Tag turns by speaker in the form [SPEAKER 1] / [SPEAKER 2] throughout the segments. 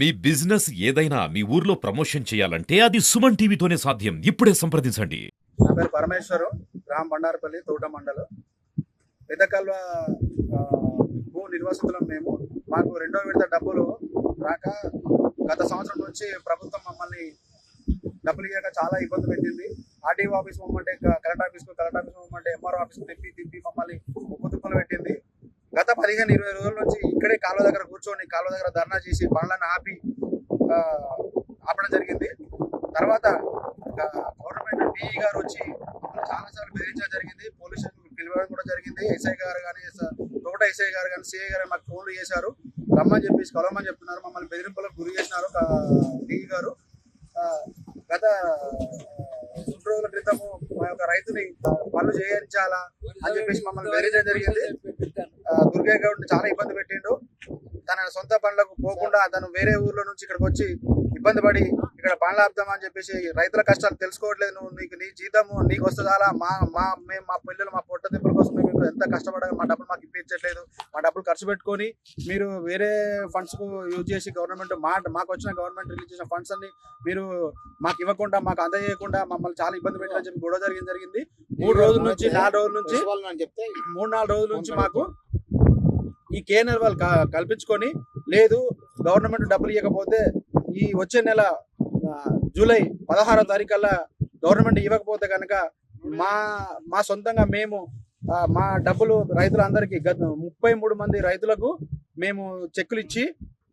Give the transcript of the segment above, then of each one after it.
[SPEAKER 1] మీ business ఏదైనా మీ ఊర్లో promotion చేయాలంటే అది సుమన్ టీవీతోనే సాధ్యం. ఇప్పుడే సంప్రదించండి.
[SPEAKER 2] నా పేరు పరమేశ్వరు గ్రామ బండారపల్లి తోట మండలం. పెద్దకల్వ భూ నిర్వాసితులం మేము. మాకు రెండో విడత డబ్బులు రాక గత సంవత్సరం నుంచి ప్రభుత్వం మమ్మల్ని డబ్బులు ఇవ్వక చాలా ఇబ్బంది పెట్టింది. ఆర్టీఓ ఆఫీస్ మమ్మంటే కలెక్టర్ ఆఫీస్కు కలెక్టర్ ఆఫీస్ మమ్మంటే ఎంఆర్ఓ ఆఫీస్కు తిప్పి తిప్పి మమ్మల్ని ఉప్పుతుప్పులు పెట్టింది. గత పదిహేను ఇరవై రోజుల నుంచి ఇక్కడే కాలువ దగ్గర కూర్చొని కాలువ దగ్గర ధర్నా చేసి పనులను ఆపి ఆపడం జరిగింది. తర్వాత గవర్నమెంట్ డిఈ గారు వచ్చి చాలా సార్లు బెదిరించడం జరిగింది. పోలీస్ స్టేషన్ పిలవడం కూడా జరిగింది. ఎస్ఐ గారు కానీ తోట ఎస్ఐ గారు కానీ సిఐ గారు మాకు ఫోన్లు చేశారు. రమ్మని చెప్పేసి కలవమని చెప్తున్నారు. మమ్మల్ని బెదిరింపులకు గురి చేసినారు డిఈ గారు. గత రెండు రోజుల క్రితము మా యొక్క రైతుని పనులు చేయించాలా అని చెప్పేసి మమ్మల్ని బెదిరించడం జరిగింది. ఆ, దుర్గయ్య గౌడ్ చాలా ఇబ్బంది పెట్టిండు. తన సొంత పనులకు పోకుండా అతను వేరే ఊర్లో నుంచి ఇక్కడికి వచ్చి ఇబ్బంది పడి ఇక్కడ పనులు ఆపుదామని చెప్పేసి రైతుల కష్టాలు తెలుసుకోవట్లేదు. నువ్వు నీకు నీ జీతము నీకు వస్తుందా మా మా మేము మా పిల్లలు మా పొట్ట తిప్పుల కోసం మేము ఎంత కష్టపడగా మా డబ్బులు మాకు ఇప్పించట్లేదు. మా డబ్బులు ఖర్చు పెట్టుకొని మీరు వేరే ఫండ్స్కు యూజ్ చేసి గవర్నమెంట్ మా మాకు వచ్చిన గవర్నమెంట్ రిలీజ్ చేసిన ఫండ్స్ అన్ని మీరు మాకు ఇవ్వకుండా మాకు అందజేయకుండా మమ్మల్ని చాలా ఇబ్బంది పెట్టాలని చెప్పి గొడవ జరిగింది జరిగింది. మూడు రోజుల నుంచి నాలుగు రోజుల నుంచి మూడు నాలుగు రోజుల నుంచి మాకు ఈ కేఎన్ఆర్ వాళ్ళు క- కల్పించుకొని లేదు గవర్నమెంట్ డబ్బులు ఇవ్వకపోతే ఈ వచ్చే నెల జూలై పదహారో తారీఖల్లా గవర్నమెంట్ ఇవ్వకపోతే కనుక మా మా సొంతంగా మేము మా డబ్బులు రైతులందరికీ గత ముప్పై మూడు మంది రైతులకు మేము చెక్కులు ఇచ్చి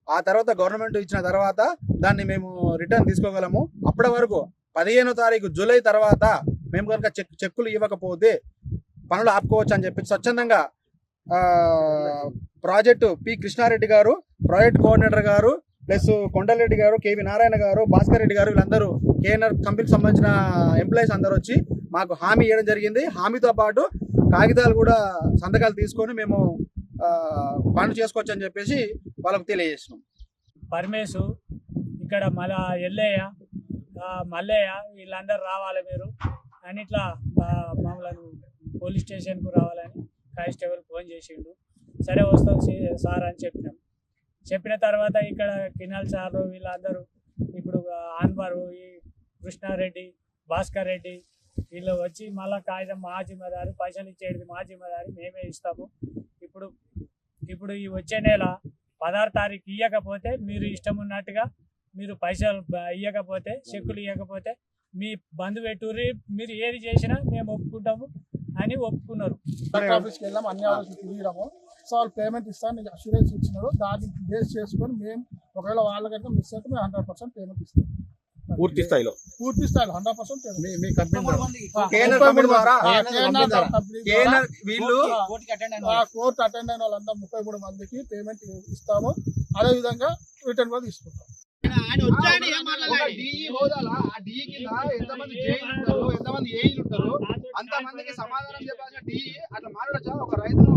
[SPEAKER 2] ఆ తర్వాత గవర్నమెంట్ ఇచ్చిన తర్వాత దాన్ని మేము రిటర్న్ తీసుకోగలము. అప్పటి వరకు పదిహేనో తారీఖు జూలై తర్వాత మేము కనుక చెక్ చెక్కులు ఇవ్వకపోతే పనులు ఆపుకోవచ్చు అని చెప్పి స్వచ్ఛందంగా ప్రాజెక్టు పి కృష్ణారెడ్డి గారు ప్రాజెక్ట్ కోఆర్డినేటర్ గారు ప్లస్ కొండలరెడ్డి గారు కేవి నారాయణ గారు భాస్కర్ రెడ్డి గారు వీళ్ళందరూ కేఎన్ఆర్ కంపెనీకి సంబంధించిన ఎంప్లాయీస్ అందరూ వచ్చి మాకు హామీ ఇవ్వడం జరిగింది. హామీతో పాటు కాగితాలు కూడా సంతకాలు తీసుకొని మేము పనులు చేసుకోవచ్చు అని చెప్పేసి వాళ్ళకు తెలియజేసినాం
[SPEAKER 3] పరమేశు ఇక్కడ మళ్ళా ఎల్లయ్య మల్లయ్య వీళ్ళందరూ రావాలి మీరు. అని ఇట్లా మమ్మల్ని పోలీస్ స్టేషన్కు రావాలని కానిస్టేబుల్ ఫోన్ చేసిండు. సరే వస్తాం సార్ అని చెప్పినాం. చెప్పిన తర్వాత ఇక్కడ కినాల్ సార్ వీళ్ళందరూ ఇప్పుడు ఆన్వర్ ఈ కృష్ణారెడ్డి భాస్కర్ రెడ్డి వీళ్ళు వచ్చి మళ్ళా కాగితం మా జిమ్మదారి పైసలు ఇచ్చేది మా జిమ్మదారి మేమే ఇస్తాము. ఇప్పుడు ఇప్పుడు ఈ వచ్చే నెల పదహారు తారీఖు ఇవ్వకపోతే మీరు ఇష్టం ఉన్నట్టుగా మీరు పైసలు ఇవ్వకపోతే చెక్కులు ఇవ్వకపోతే మీ బంధు పెట్టుర్రి మీరు ఏది చేసినా మేము ఒప్పుకుంటాము. అని ఒప్పుకున్నారు.
[SPEAKER 4] ఆఫీస్కి వెళ్ళాం అన్ని ఆఫీసులు తిరిగినాము. సో వాళ్ళు పేమెంట్ ఇస్తాను నీకు అష్యూరెన్స్ ఇచ్చినారు. దాన్ని బేస్ చేసుకొని మేము ఒకవేళ వాళ్ళ కనుక మిస్ అయితే మేము హండ్రెడ్ పర్సెంట్ పేమెంట్ ఇస్తాం.
[SPEAKER 5] పూర్తి స్థాయిలో?
[SPEAKER 4] పూర్తి స్థాయిలో హండ్రెడ్ పర్సెంట్
[SPEAKER 5] మీ కంపెనీ
[SPEAKER 2] వీళ్ళు
[SPEAKER 4] కోర్టు అటెండ్ అయిన వాళ్ళంతా ముప్పై మూడు మందికి పేమెంట్ ఇస్తాము. అదే విధంగా రిటర్న్ కూడా తీసుకుంటాం.
[SPEAKER 6] ఒక DE హోదాలో ఆ DE కింద ఎంతమంది జైలు ఉంటారు ఎంతమంది ఏఈలు ఉంటారు అంతమందికి సమాధానం చెప్పాల్సిన డిఈ అట్లా మాట్లాడచ్చా? ఒక రైతును